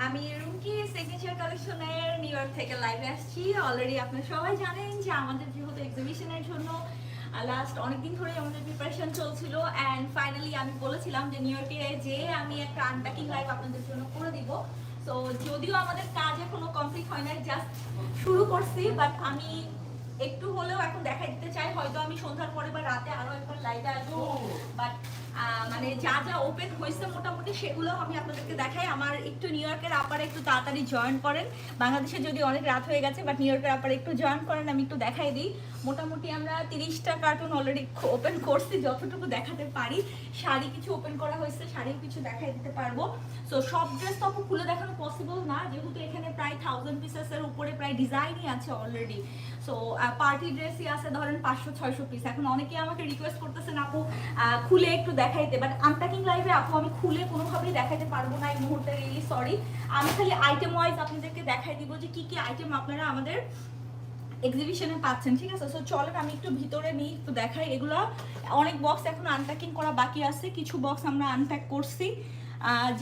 আমি রুমকি সিগনেচার কালেকশনের New York থেকে লাইভে আসছি। অলরেডি আপনারা সবাই জানেন যে আমাদের যেহেতু এক্সিবিশনের জন্য লাস্ট অনেকদিন ধরেই আমাদের প্রিপারেশন চলছিল। অ্যান্ড ফাইনালি আমি বলেছিলাম যে নিউ ইয়র্কে যে আমি একটা আনপ্যাকিং লাইভ আপনাদের জন্য করে দিব। সো যদিও আমাদের কাজ এখনও কমপ্লিট হয় নাই জাস্ট শুরু করছি বাট আমি একটু হলেও এখন দেখা দিতে চাই। হয়তো আমি সন্ধ্যার পরে বা রাতে আরও একবার লাইভে আসব। বাট মানে যা যা ওপেন হয়েছে মোটামুটি সেগুলো আমি আপনাদেরকে দেখাই। আমার একটু নিউ ইয়র্কের আপারে একটু তাড়াতাড়ি জয়েন করেন। বাংলাদেশে যদি অনেক রাত হয়ে গেছে বাট নিউ ইয়র্কের আপারে একটু জয়েন করেন, আমি একটু দেখাই দিই। মোটামুটি আমরা তিরিশটা কার্টুন অলরেডি ওপেন করছি, যতটুকু দেখাতে পারি। শাড়ি কিছু ওপেন করা হয়েছে, শাড়িও কিছু দেখাই দিতে পারব। সো সব ড্রেস তো খুলে দেখানো পসিবল না, যেহেতু এখানে প্রায় থাউজেন্ড পিসেসের উপরে প্রায় ডিজাইনই আছে অলরেডি সো পার্টি ড্রেসই আছে ধরেন পাঁচশো, ছয়শো পিস এখন অনেকে আমাকে রিকোয়েস্ট করতেছেন আপু খুলে একটু দেখাইতে বাট আনপ্যাকিং লাইভে আপু, আমি খুলে কোনোভাবেই দেখাইতে পারব না এই মুহূর্তে রিলি সরি আমি খালি আইটেম ওয়াইজ আপনাদেরকে দেখাই দিব যে কি কি আইটেম আপনারা আমাদের এক্সিবিশনে পাচ্ছেন, ঠিক আছে? সো চলেন, আমি একটু ভিতরে নিই, একটু দেখাই। এগুলো অনেক বক্স এখন আনপ্যাকিং করা বাকি আছে, কিছু বক্স আমরা আনপ্যাক করছি।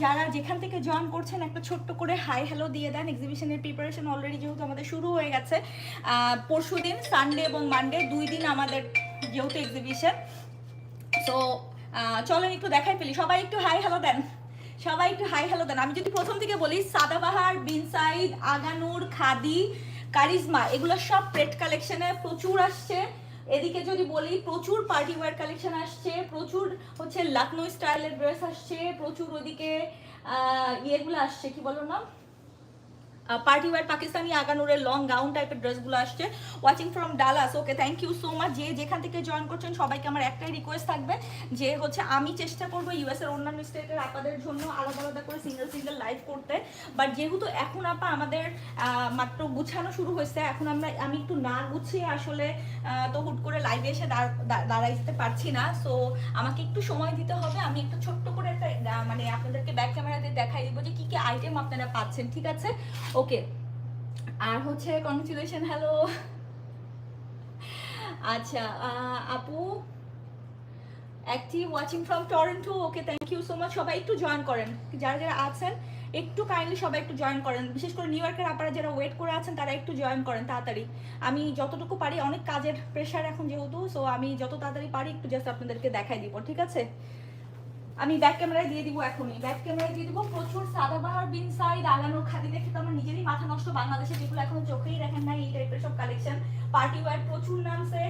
যারা যেখান থেকে জয়েন করছেন, একটা ছোট্ট করে হাই হ্যালো দিয়ে দেন। এক্সিবিশনের প্রিপারেশন অলরেডি যেহেতু আমাদের শুরু হয়ে গেছে। পরশু দিন সানডে এবং মানডে দুই দিন আমাদের যেহেতু এক্সিবিশন সো চলেন একটু দেখাই ফেলি। সবাই একটু হাই হ্যালো দেন। সবাই একটু হাই হ্যালো দেন। আমি যদি প্রথম থেকে বলি, সাদাবাহার বিনসাইড আগানুর, খাদি, কারিজমা, এগুলো সব প্রেট কালেকশনে প্রচুর আসছে। এদিকে যদি বলি, প্রচুর পার্টি ওয়্যার কালেকশন আসছে, প্রচুর হচ্ছে লখনৌ স্টাইলের ড্রেস আসছে, প্রচুর ওদিকে ইয়েগুলো আসছে, কি বলো না পার্টি ওয়ার পাকিস্তানি আগানুরের লং গাউন টাইপের ড্রেসগুলো আসছে। Watching from Dallas okay thank you so much যে যেখান থেকে জয়েন করছেন, সবাইকে আমার একটাই রিকোয়েস্ট থাকবে যে হচ্ছে আমি চেষ্টা করব ইউএস এর অন্যান্য স্টেটের আপাদের জন্য আলাদা আলাদা করে সিঙ্গেল সিঙ্গেল লাইভ করতে। বাট যেহেতু এখন আপা আমাদের মাত্র গুছানো শুরু হয়েছে, এখন আমরা, আমি একটু না গুছিয়ে আসলে তো হুট করে লাইভে এসে দাঁড়াইতে পারছি না। সো আমাকে একটু সময় দিতে হবে। আমি একটু ছোট্ট করে একটা মানে আপনাদেরকে ব্যাক ক্যামেরাতে দেখাই দিব যে কি কি আইটেম আপনারা পাচ্ছেন, ঠিক আছে? ওকে আর হচ্ছে কংগ্রেচুলেশন হ্যালো আচ্ছা আপু active watching from Toronto okay thank you so much সবাই একটু জয়েন করেন। যারা যারা আছেন, একটু কাইন্ডলি সবাই একটু জয়েন করেন। বিশেষ করে নিউ ইয়র্কের আপনারা যারা ওয়েট করে আছেন, তারা একটু জয়েন করেন তাড়াতাড়ি। আমি যতটুকু পারি, অনেক কাজের প্রেশার এখন যেহেতু সো আমি যত তাড়াতাড়ি পারি, একটু জাস্ট আপনাদেরকে দেখাই দিব, ঠিক আছে? আমি ব্যাক ক্যামেরায় দিয়ে দিব এখনই। ব্যাক ক্যামেরায় দিয়ে দিব। প্রচুর সাদাবাহার বিন সাইড আলানোর খাদি দেখে তো আমার নিজেরই মাথা নষ্ট। বাংলাদেশে যেগুলো এখন চোখেই দেখেন নাই, এই টাইপের সব কালেকশন পার্টি ওয়ার প্রচুর নামছে।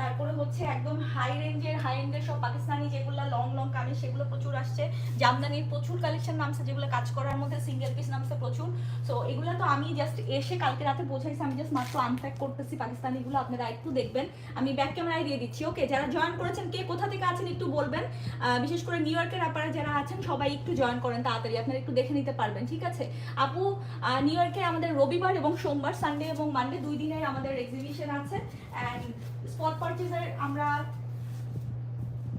তারপরে হচ্ছে একদম হাই রেঞ্জের হাই রেঞ্জের সব পাকিস্তানি যেগুলো লং লং কামিজ, সেগুলো প্রচুর আসছে। জামদানির প্রচুর কালেকশন নামছে যেগুলো কাজ করার মধ্যে সিঙ্গেল পিস নামছে প্রচুর। সো এগুলো তো আমি জাস্ট এসে কালকে রাতে বোঝাইছি আমি জাস্ট মাত্র আনপ্যাক করতেছি পাকিস্তানিগুলো, আপনারা একটু দেখবেন। আমি ব্যাক ক্যামেরায় দিয়ে দিচ্ছি ওকে যারা জয়েন করেছেন, কে কোথা থেকে আছেন একটু বলবেন। বিশেষ করে নিউ ইয়র্কের আপনারা যারা আছেন, সবাই একটু জয়েন করেন, তাড়াতাড়ি। আপনারা একটু দেখে নিতে পারবেন, ঠিক আছে? আপু নিউ ইয়র্কে আমাদের রবিবার এবং সোমবার সানডে এবং মানডে দুই দিনের আমাদের এক্সিবিশন আছে। অ্যান্ড স্পট পারচেজের আমরা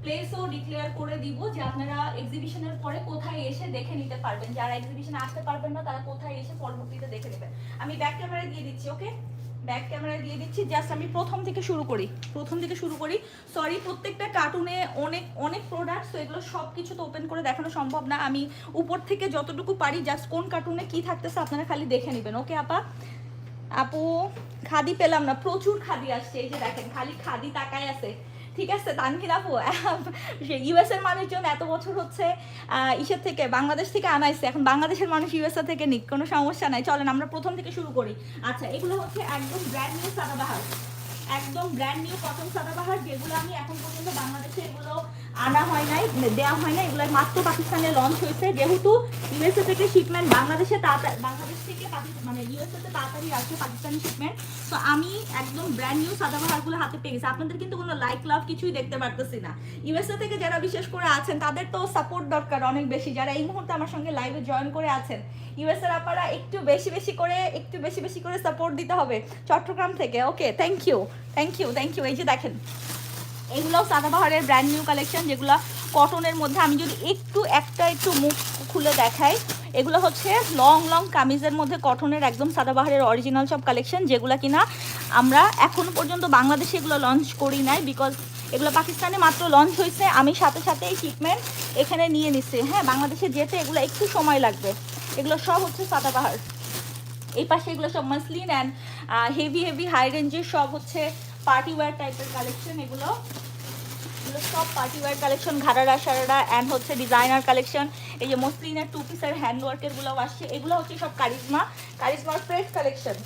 প্লেসও ডিক্লেয়ার করে দিব যে আপনারা এক্সিবিশনের পরে কোথায় এসে দেখে নিতে পারবেন। যারা এক্সিবিশনে আসতে পারবেন না, তারা কোথায় এসে পরবর্তীতে দেখে নেবেন। আমি ব্যাক ক্যামেরায় দিয়ে দিচ্ছি ওকে ব্যাক ক্যামেরায় দিয়ে দিচ্ছি জাস্ট আমি প্রথম থেকে শুরু করি, প্রথম থেকে শুরু করি। সরি প্রত্যেকটা কার্টুনে অনেক অনেক প্রোডাক্টস তো এগুলো সব কিছু তো ওপেন করে দেখানো সম্ভব না। আমি উপর থেকে যতটুকু পারি জাস্ট কোন কার্টুনে কি থাকতেছে আপনারা খালি দেখে নেবেন ওকে আপা? আপু, খাদি পেলাম না, প্রচুর খাদি আসছে, এই যে দেখেন, খালি খাদি তাকায় আছে। ঠিক আছে, তানভীর আপু ইউএস এর মানুষজন এত বছর হচ্ছে ইসের থেকে, বাংলাদেশ থেকে আনাইছে। এখন বাংলাদেশের মানুষ ইউএসএ থেকে নিক, কোনো সমস্যা নাই। চলেন, আমরা প্রথম থেকে শুরু করি। আচ্ছা এগুলো হচ্ছে একদম ব্র্যান্ড নিউ সাদাবাহার একদম ব্র্যান্ড নিউ কটন সাদাবাহার যেগুলো আমি এখন পর্যন্ত বাংলাদেশে এগুলো আনা হয় নাই দেওয়া হয় না এগুলো মাত্র পাকিস্তানে লঞ্চ হয়েছে। যেহেতু ইউএসএ থেকে শিপমেন্ট বাংলাদেশে বাংলাদেশ থেকে মানে ইউএসএ তে তাড়াতাড়ি আসছে পাকিস্তানি শিপমেন্ট তো আমি একদম ব্র্যান্ড নিউ সাদাবাহারগুলো হাতে পেয়ে গেছি। আপনাদের কিন্তু কোনো লাইক লাভ কিছুই দেখতে পারতেছি না। ইউএসএ থেকে যারা বিশেষ করে আছেন, তাদের তো সাপোর্ট দরকার অনেক বেশি। যারা এই মুহূর্তে আমার সঙ্গে লাইভে জয়েন করে আছেন ইউএস এর আপনারা একটু বেশি বেশি করে, একটু বেশি বেশি করে সাপোর্ট দিতে হবে। চট্টগ্রাম থেকে। Okay thank you thank you thank you এই যে দেখেন এগুলোও সাদাবাহারের ব্র্যান্ড নিউ কালেকশন যেগুলো কটনের মধ্যে আমি যদি একটু, একটা একটু মুখ খুলে দেখাই, এগুলো হচ্ছে লং লং কামিজের মধ্যে কটনের একদম সাদাবাহারের অরিজিনাল সব কালেকশন যেগুলো কিনা আমরা এখনও পর্যন্ত বাংলাদেশে এগুলো লঞ্চ করি নাই বিকজ এগুলো পাকিস্তানে মাত্র লঞ্চ হয়েছে। আমি সাথে সাথে এই শিপমেন্ট এখানে নিয়ে নিচ্ছি হ্যাঁ বাংলাদেশে যেতে এগুলো একটু সময় লাগবে। এগুলো সব হচ্ছে সাদাবাহার এই পাশে এগুলো সব muslin and heavy heavy high রেঞ্জের সব হচ্ছে পার্টি ওয়ার টাইপের কালেকশন এগুলো। এগুলো সব পার্টি ওয়ার কালেকশন ঘাড়ারা, সারারা অ্যান্ড হচ্ছে ডিজাইনার কালেকশন এই যে মসলিনের টু পিসের হ্যান্ড ওয়ার্কেরগুলো আসছে। এগুলো হচ্ছে সব কারিজমা, কারিজমার ফ্রেশ কালেকশন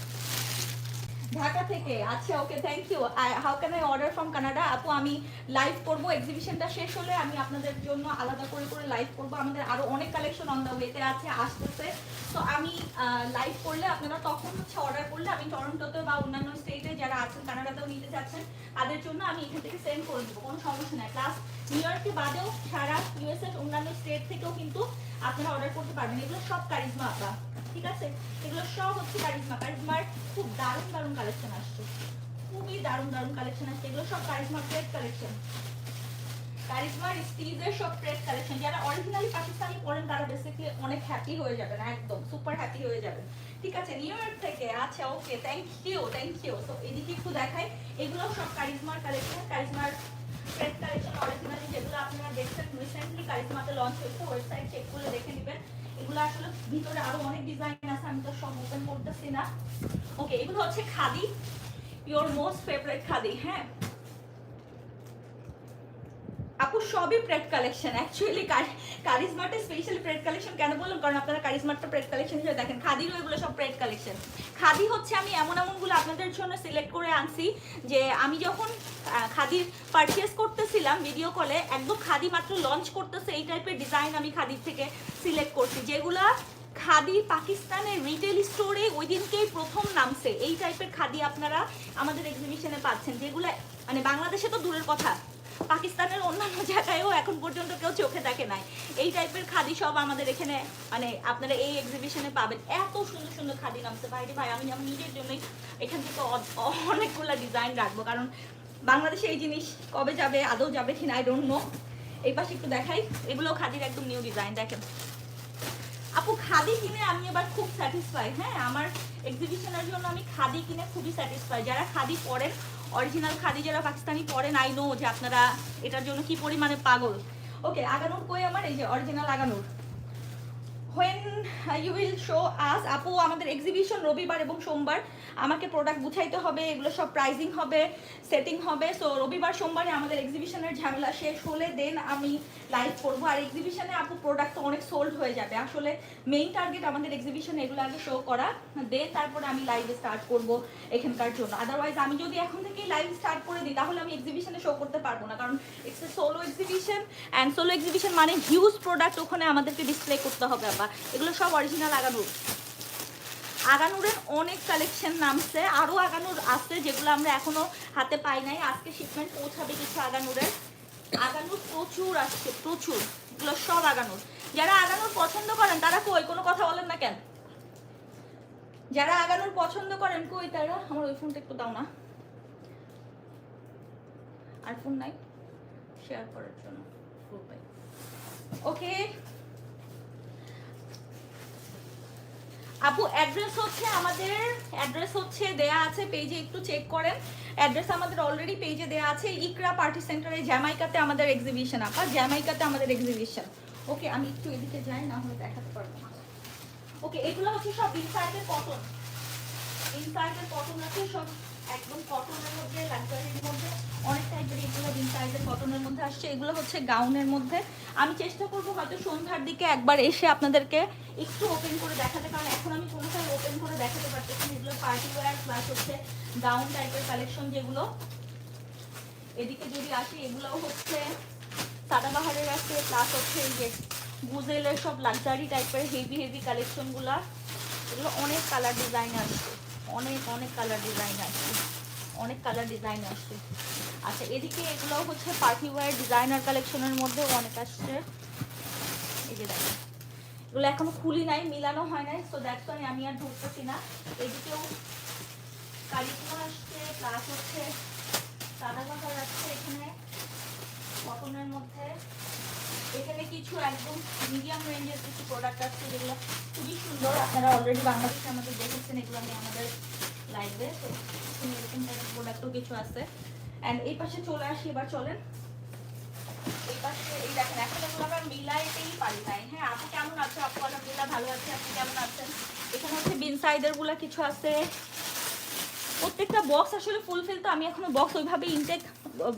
ঢাকা থেকে। আচ্ছা okay thank you how can I order from Canada আপু, আমি লাইভ করব এক্সিবিশনটা শেষ হলে আমি আপনাদের জন্য আলাদা করে করে লাইভ করব। আমাদের আরও অনেক কালেকশন অন দ্য ওয়েতে আছে, আসতেছে। তো আমি লাইভ করলে আপনারা তখন হচ্ছে অর্ডার করলে আমি টরন্টোতে বা অন্যান্য স্টেটে যারা আছেন কানাডাতেও নিতে চাচ্ছেন, তাদের জন্য আমি এখান থেকে সেন্ড করে দেবো, কোনো সমস্যা নাই। প্লাস নিউ ইয়র্কে বাদেও সারা ইউএস এর অন্যান্য স্টেট থেকেও কিন্তু আপনারা অর্ডার করতে পারবেন। এগুলো সব কারিজমা আপনার ঠিক আছে? এগুলো সব হচ্ছে কারিজমা কারিজমার খুব দারুণ দারুণ কালেকশন আসছে। খুবই দারুণ দারুণ কালেকশন আসছে। এগুলো সব কারিজমা প্লেট কালেকশন কারিজমার স্টিজের সব প্রেস কালেকশন যারা অরিজিনালি পাকিস্তানি পড়েন তারা বেসিক্যালি অনেক হ্যাপি হয়ে যাবেন, একদম সুপার হ্যাপি হয়ে যাবেন। ঠিক আছে? নিউ ইয়র্ক থেকে আচ্ছা okay thank you thank you তো এদিকে একটু দেখাই। এগুলো সব কারিজমার কালেকশন কারিজমার প্রেস কালেকশন অরিজিনালি যেগুলো আপনারা দেখছেন রিসেন্টলি লঞ্চ হয়েছে ওয়েবসাইট চেক করে দেখে নেবেন। এগুলো আসলে ভিতরে আরও অনেক ডিজাইন আছে, আমি তো সব ওপেন করতেছি না। ওকে এগুলো হচ্ছে Khaadi your most favourite Khaadi হ্যাঁ? আপু, সবই প্রেড কালেকশন অ্যাকচুয়ালি কারিজমাটা স্পেশালি প্রেড কালেকশন কেন বললাম? কারণ আপনারা কারিজমাটা প্রেড কালেকশন হিসেবে দেখেন। খাদিরও এগুলো সব প্রেড কালেকশন খাদি হচ্ছে আমি এমন এমনগুলো আপনাদের জন্য সিলেক্ট করে আনছি যে আমি যখন খাদির পারচেস করতেছিলাম ভিডিও কলে একদম খাদি মাত্র লঞ্চ করতেছে এই টাইপের ডিজাইন আমি খাদির থেকে সিলেক্ট করছি। যেগুলা খাদি পাকিস্তানের রিটেল স্টোরে ওই দিনকেই প্রথম নামছে। এই টাইপের খাদি আপনারা আমাদের এক্সিবিশনে পাচ্ছেন। যেগুলো মানে বাংলাদেশে তো দূরের কথা। পাকিস্তানের অন্যান্য জায়গায়ও এখন পর্যন্ত কেউ চোখে দেখে নাই। এই টাইপের খাদি সব আমাদের এখানে মানে আপনারা এই এক্সিবিশনে পাবেন। এত সুন্দর সুন্দর খাদি নামছে। বাইরে ভাই, আমি আমার নিজের জন্যই এখান থেকে অনেকগুলো ডিজাইন রাখব। কারণ বাংলাদেশে এই জিনিস কবে যাবে, আদৌ যাবে কিনা আই ডোন্ট নো এই পাশে একটু দেখাই। এগুলো খাদির একদম নিউ ডিজাইন দেখেন। আপু, খাদি কিনে আমি এবার খুব স্যাটিসফাই হ্যাঁ আমার এক্সিবিশনের জন্য আমি খাদি কিনে খুবই স্যাটিসফাই যারা খাদি পরেন অরিজিনাল খাদি যারা পাকিস্তানি পরেন আই নো যে আপনারা এটার জন্য কি পরিমাণে পাগল। ওকে আগানোর কই আমার? এই যে অরিজিনাল আগানোর। When you will show us আপু, আমাদের এক্সিবিশন রবিবার এবং সোমবার। আমাকে প্রোডাক্ট বুঝাইতে হবে, এগুলো সব প্রাইজিং হবে সেটিং হবে। সো রবিবার, সোমবারে আমাদের এক্সিবিশনের ঝামেলা শেষ হলে দেন আমি লাইভ করব। আর এক্সিবিশনে আপু প্রোডাক্ট তো অনেক সোল্ড হয়ে যাবে। আসলে মেইন টার্গেট আমাদের এক্সিবিশনে এগুলো আগে শো করা। দেন তারপরে আমি লাইভে স্টার্ট করব এখানকার জন্য। আদারওয়াইজ আমি যদি এখন থেকেই লাইভ স্টার্ট করে দিই, তাহলে আমি এক্সিবিশনে শো করতে পারব না। কারণ it's a solo exhibition and solo exhibition মানে হিউজ প্রোডাক্ট ওখানে আমাদেরকে ডিসপ্লে করতে হবে আবার। এগুলো সব অরিজিনাল আগানুর। আগানুরের অনেক কালেকশন নামছে। আরও আগানুর আছে যেগুলো আমরা এখনও হাতে পাই নাই। আজকে শিপমেন্ট পৌঁছাবে কিছু আগানুরের। আগানুর প্রচুর আসছে, প্রচুর। এগুলো সব আগানুর। যারা আগানুর পছন্দ করেন, তারা কই? কোনো কথা বলেন না কেন? যারা আগানুর পছন্দ করেন, কই তারা? আমার ওই ফোনটা একটু দাও না। আর ফোন নাই। শেয়ার করার জন্য। ওকে আপু অ্যাড্রেস হচ্ছে আমাদের অ্যাড্রেস হচ্ছে দেয়া আছে পেজে একটু চেক করেন। অ্যাড্রেস আমাদের অলরেডি পেজে দেয়া আছে, ইকরা পার্টি সেন্টারে জ্যামাইকাতে আমাদের এক্সিবিশন আপা জ্যামাইকাতে আমাদের এক্সিবিশন ওকে আমি একটু এদিকে যাই, না হলে দেখাতে পারব না। ওকে এগুলো হচ্ছে সব ইনসাইডের কটন ইনসাইডের কটন আছে, সব একদম কটনের মধ্যে লাক্সারির মধ্যে অনেক টাইপের এগুলো ইনসাইডের কটনের মধ্যে আসছে। এগুলো হচ্ছে গাউনের মধ্যে। আমি চেষ্টা করব হয়তো সন্ধ্যার দিকে একবার এসে আপনাদেরকে একটু ওপেন করে দেখাতে, কারণ এখন আমি কোনোটাই ওপেন করে দেখাতে পারতেছি এগুলো পার্টি ওয়্যার প্লাস হচ্ছে গাউন টাইপের কালেকশন যেগুলো। এদিকে যদি আসি, এগুলোও হচ্ছে সাদাবাহারের আছে প্লাস হচ্ছে এই যে গুজেলের সব লাক্সারি টাইপের হেভি হেভি কালেকশনগুলো এগুলো অনেক কালার ডিজাইন আসছে। অনেক অনেক কালার ডিজাইন আসছে। অনেক কালার ডিজাইন আসছে। আচ্ছা এদিকে এগুলো হচ্ছে পার্টি ওয়ার ডিজাইনার কালেকশনের মধ্যেও অনেক আসছে। এই যে দেখেন, এগুলো এখনও খুলি নাই, মিলানো হয় নাই সো দ্যাটস ওয়াই আমি আর ধরতেছি না। এদিকেও কারিকুমা আসছে প্লাস হচ্ছে সাদা কালার আসছে এখানে কটনের মধ্যে। এখানে কিছু একদম মিডিয়াম রেঞ্জের কিছু প্রোডাক্ট আছে যেগুলো খুবই হ্যাঁ আপু কেমন আছে? আপু, আলহামদুলিল্লাহ ভালো আছি। আপনি কেমন আছেন? বিন কিছু আছে। প্রত্যেকটা বক্স আসলে ফুলফিল তো আমি এখনও বক্স ওইভাবে ইনটেক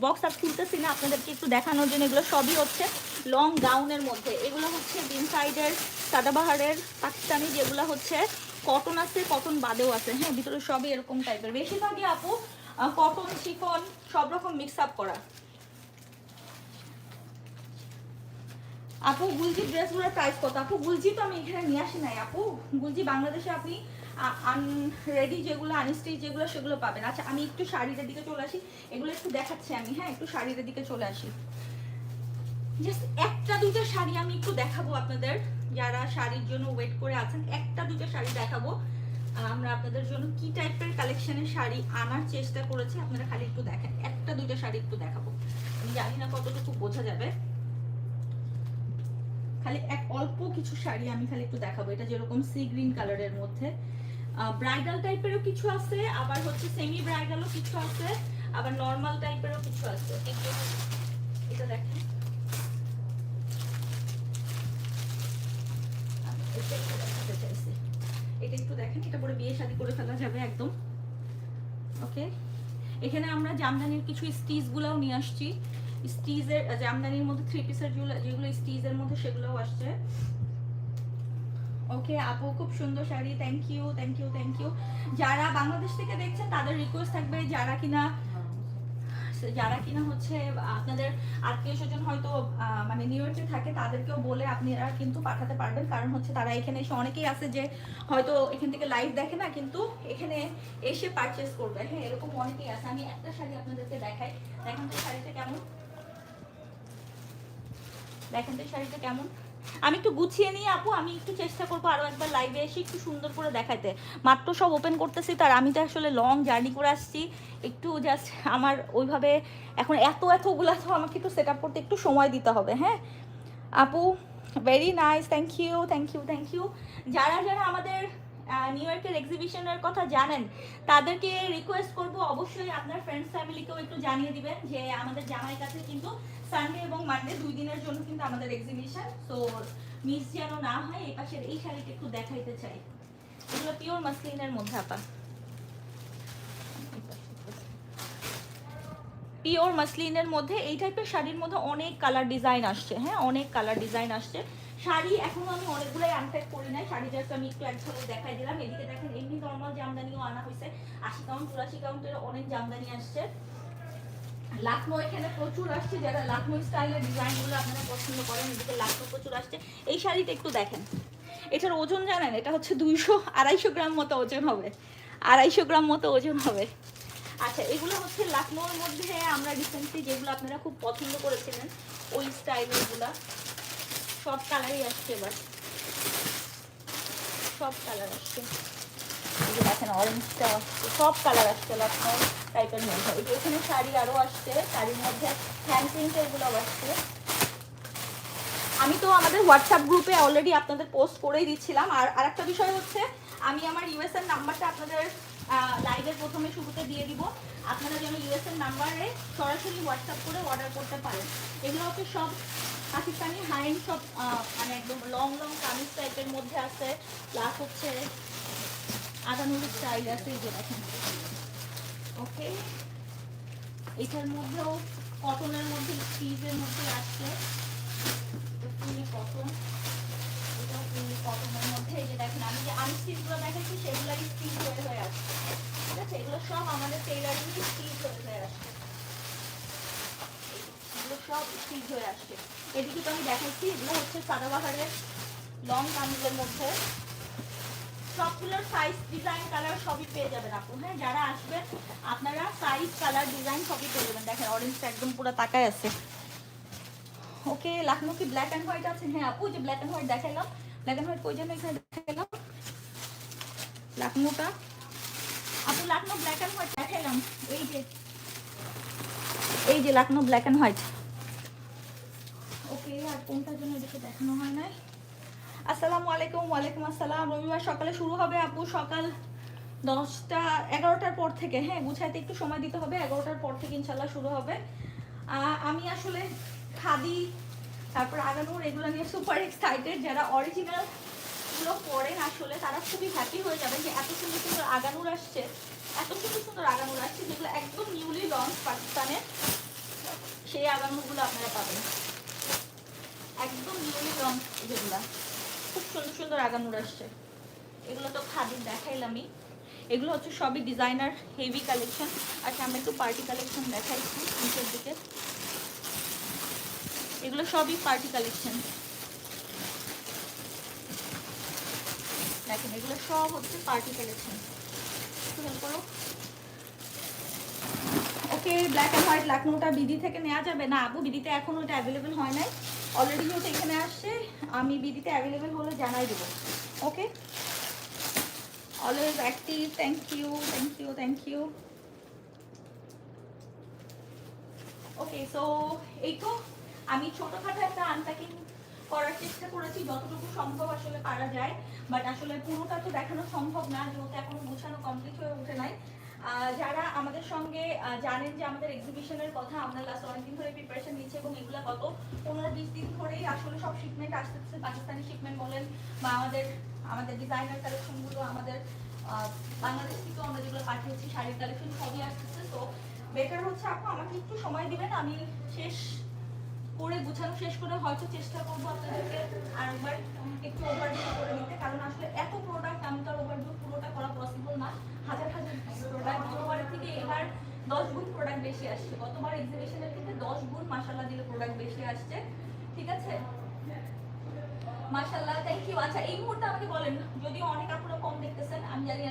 বক্স আর খুলতেছি না। আপনাদেরকে একটু দেখানোর জন্য এগুলো সবই হচ্ছে। লং গাউনের মধ্যে। এগুলো হচ্ছে বিন সাইডের সাদাবাহারের পাকিস্তানি, যেগুলো হচ্ছে কটন আছে কটন বাদেও আছে। হ্যাঁ ভিতরে সবই এরকম টাইপের বেশিরভাগই আপু কটন শিফন সব রকম মিক্স আপ করা। আপু, গুলজি ড্রেসগুলোর প্রাইস কত? আপু, গুলজি তো আমি এখানে নিয়ে আসি নাই। আপু, গুলজি বাংলাদেশে আপনি আনরেডি যেগুলো আনস্টিচ যেগুলো, সেগুলো পাবেন। আচ্ছা আমি একটু শাড়ির দিকে চলে আসি। এগুলো একটু দেখাচ্ছি আমি। হ্যাঁ একটু শাড়ির দিকে চলে আসি। জাস্ট একটা দুটো শাড়ি আমি একটু দেখাবো আপনাদের। যারা শাড়ির জন্য ওয়েট করে আছেন, একটা দুটো শাড়ি দেখাবো। আমরা আপনাদের জন্য কি টাইপের কালেকশনের শাড়ি আনার চেষ্টা করেছি, আপনারা খালি একটু দেখেন। একটা দুটো শাড়ি একটু দেখাবো। আমি জানি না কতটুকু বোঝা যাবে। খালি এক অল্প কিছু শাড়ি আমি খালি একটু দেখাবো। এটা যেরকম সি গ্রিন কালারের মধ্যে। ব্রাইডাল টাইপেরও কিছু আছে, আবার হচ্ছে সেমি ব্রাইডালও কিছু আছে, আবার নর্মাল টাইপেরও কিছু আছে। এটা দেখেন। এখানে আমরা জামদানির কিছু স্টিচ গুলাও নিয়ে আসছি। স্টিজের জামদানির মধ্যে থ্রি পিসের যেগুলো স্টিজের মধ্যে সেগুলোও আসছে। ওকে, আপু, খুব সুন্দর sari thank you thank you thank you যারা বাংলাদেশ থেকে দেখছেন, তাদের রিকোয়েস্ট থাকবে যারা কিনা যারা কিনা হচ্ছে, আপনাদের আত্মীয় স্বজন হয়তো মানে নিউ ইয়র্কে থাকে, তাদেরকেও বলে আপনারা কিন্তু পাঠাতে পারবেন। কারণ হচ্ছে তারা এখানে এসে অনেকেই আছে যে হয়তো এখান থেকে লাইভ দেখে না, কিন্তু এখানে এসে পারচেস করবে। হ্যাঁ এরকম অনেকেই আছে। আমি একটা শাড়ি আপনাদেরকে দেখাই। দেখেন তো শাড়িটা কেমন? দেখেন তো শাড়িটা কেমন? আমি একটু গুছিয়ে নিয়ে আপু, আমি একটু চেষ্টা করব আরও একবার লাইভে এসে একটু সুন্দর করে দেখাতে মাত্র সব ওপেন করতেছি তার, আমি তো আসলে লং জার্নি করে আসছি। একটু জাস্ট আমার ওইভাবে এখন এত এতগুলা তো আমাকে একটু সেট আপ করতে একটু সময় দিতে হবে হ্যাঁ? আপু very nice thank you thank you thank you যারা যারা আমাদের নিউ ইয়র্কের এক্সিবিশনের কথা জানেন, তাদেরকে রিকোয়েস্ট করব, অবশ্যই আপনার ফ্রেন্ডস ফ্যামিলিকেও একটু জানিয়ে দিবেন যে আমাদের জামাই কাছে কিন্তু সানডে এবং মানডে দুই দিনের জন্য কিন্তু আমাদের এক্সিবিশন তো মিস যেন না হয়, এই পাশের এই শাড়িটা একটু দেখাইতে চাই। এগুলো পিওর মাসলিনের মধ্যে। আপা পিওর মাসলিনের মধ্যে এই টাইপের শাড়ির মধ্যে অনেক কালার ডিজাইন আসছে হ্যাঁ? অনেক কালার ডিজাইন আসছে। শাড়ি এখনও আমি অনেকগুলাই আনপ্যাক করি নাই। শাড়ি জাস্ট আমি একটু এক দেখাই দিলাম। এদিকে দেখেন, এমনি নর্মাল জামদানিও আনা হয়েছে আশি কাউন্ট চুরাশি কাউন্টের অনেক জামদানি আসছে। লাখনৌ এখানে প্রচুর আসছে। যারা লাখনৌ স্টাইলের ডিজাইনগুলো আপনারা পছন্দ করেন, এদিকে লাখনৌ প্রচুর আসছে। এই শাড়িটা একটু দেখেন। এটার ওজন জানেন? এটা হচ্ছে দুইশো আড়াইশো গ্রাম মতো ওজন হবে। আড়াইশো গ্রাম মতো ওজন হবে। আচ্ছা এগুলো হচ্ছে লাখনৌর মধ্যে আমরা রিসেন্টলি যেগুলো আপনারা খুব পছন্দ করেছিলেন, ওই স্টাইলেরগুলা সব কালারই আসছে এবার। সব কালার আসছে। যে দেখেন অরেঞ্জটা আসছে। সব কালার আসছে লখনৌ টাইপের মধ্যে। এই এখানে শাড়ি আরও আসছে শাড়ির মধ্যে হ্যান্ড প্রিন্টেরগুলোও আসছে। আমি তো আমাদের হোয়াটসঅ্যাপ গ্রুপে অলরেডি আপনাদের পোস্ট করেই দিচ্ছিলাম। আর আরেকটা বিষয় হচ্ছে আমি আমার ইউএসএর নাম্বারটা আপনাদের লাইভের প্রথমে শুরুতে দিয়ে দিব। আপনারা যেন ইউএসএর নাম্বারে সরাসরি হোয়াটসঅ্যাপ করে অর্ডার করতে পারেন। এগুলো হচ্ছে সব পাকিস্তানি হাইন সব মানে একদম লং লং কামিজ টাইপের মধ্যে আছে। প্লাস হচ্ছে আদানুর স্টাইল আছে এই যে দেখেন। ওকে এটার মধ্যেও কটনের মধ্যে স্টিজের মধ্যে ফুলি কটন এটাও কটনের মধ্যে। এই যে দেখেন, আমি যে আনস্টিচগুলো দেখাচ্ছি, সেগুলাই স্টিচ হয়ে হয়ে আসছে ঠিক আছে? এগুলো সব আমাদের টেইলারিং স্টিচ হয়ে হয়ে আসছে এগুলো স্টিচ হয়ে আসছে। এদিকে তো আমি দেখাচ্ছি, এগুলো হচ্ছে সাদাবাহারের লং কামিজের মধ্যে। সবগুলোর সাইজ ডিজাইন কালার সবই পেয়ে যাবেন আপু। হ্যাঁ যারা আসবেন, আপনারা সাইজ কালার ডিজাইন সবই পেয়ে যাবেন। দেখেন অরেঞ্জটা একদম পুরো তাকায় আছে। ওকে, লাখনৌ কি ব্ল্যাক অ্যান্ড হোয়াইট আছে? হ্যাঁ আপু, যে ব্ল্যাক অ্যান্ড হোয়াইট দেখাইলাম। ব্ল্যাক অ্যান্ড হোয়াইট কই জন্য এখানে দেখাইলাম? লাখনৌটা। আপু, লাখনৌ ব্ল্যাক অ্যান্ড হোয়াইট দেখাইলাম। এই যে এই যে Lucknow black and white okay আর কোনটার জন্য এদিকে দেখানো হয় নাই। আসসালামু আলাইকুম, ওয়ালাইকুম আসসালাম। রবিবার সকালে শুরু হবে আপু, সকাল দশটা, এগারোটার পর থেকে। হ্যাঁ গুছাইতে একটু সময় দিতে হবে, এগারোটার পর থেকে ইনশাল্লাহ শুরু হবে। আমি আসলে খাদি, তারপর আগানোর এগুলো নিয়ে সুপার এক্সাইটেড যারা অরিজিনাল ড্রেসগুলো পরেন আসলে, তারা খুবই হ্যাপি হয়ে যাবেন যে এত সুন্দর সুন্দর আগানুর আসছে। এত সুন্দর সুন্দর আগানুর আসছে যেগুলো একদম নিউলি লঞ্চ পাকিস্তানে সেই আগানুরগুলো আপনারা পাবেন। লঞ্চ যেগুলো, খুব সুন্দর সুন্দর আগানুর আসছে। এগুলো তো খাদির দেখাইলামই। এগুলো হচ্ছে সবই ডিজাইনার হেভি কালেকশন আচ্ছা আমরা একটু পার্টি কালেকশন দেখাইছি নিচের দিকে। এগুলো সবই পার্টি কালেকশন দেখেন, এগুলো সব হচ্ছে পার্টি কালেকশন করো। ওকে ব্ল্যাক অ্যান্ড হোয়াইট লাকনোটা বিডি থেকে নেওয়া যাবে? না আপু বিডিতে এখনও ওটা অ্যাভেলেবেল হয় নাই। অলরেডি যেহেতু এখানে আসছে, আমি বিডিতে অ্যাভেলেবেল হলে জানাই দেবো। Okay always active thank you thank you thank you okay so এই তো, আমি ছোটখাটো একটা আনপ্যাকিং করার চেষ্টা করেছি, যতটুকু সম্ভব আসলে পারা যায়। বাট আসলে পুরোটা তো দেখানো সম্ভব না, যেহেতু এখনও গোছানো কমপ্লিট হয়ে ওঠে নাই। যারা আমাদের সঙ্গে জানেন যে আমাদের এক্সিবিশনের কথা আমরা লাস্ট অনেকদিন ধরে প্রিপারেশন নিচ্ছি এবং এগুলো গত পনেরো বিশ দিন ধরেই আসলে সব শিপমেন্ট আসতেছে। পাকিস্তানি শিপমেন্ট বলেন বা আমাদের আমাদের ডিজাইনার কালেকশনগুলো আমাদের বাংলাদেশ থেকেও আমরা যেগুলো পাঠিয়েছি, শাড়ির কালেকশন সবই আসতেছে। তো বেটার হচ্ছে আপু, আমাকে একটু সময় দিবেন, আমি শেষ করে গুছানো শেষ করে হয়তো চেষ্টা করব আপনাদেরকে আরেকবার একটু ওভারভিউ করে নিতে কারণ আসলে এত প্রোডাক্ট আমি তো আর ওভারভিউ পুরোটা করা পসিবল না। হাজার হাজার প্রোডাক্ট গতবারের থেকে এবার দশ গুণ প্রোডাক্ট বেশি আসছে। গতবার এক্সিবিশনের থেকে দশ গুণ মাসাল্লাহ দিলে প্রোডাক্ট বেশি আসছে। ঠিক আছে? মাসাল্লাহ থ্যাংক ইউ আচ্ছা এই মুহূর্তে আমাকে বলেন, যদিও অনেক আপনারা কম দেখতেছেন, আমি জানি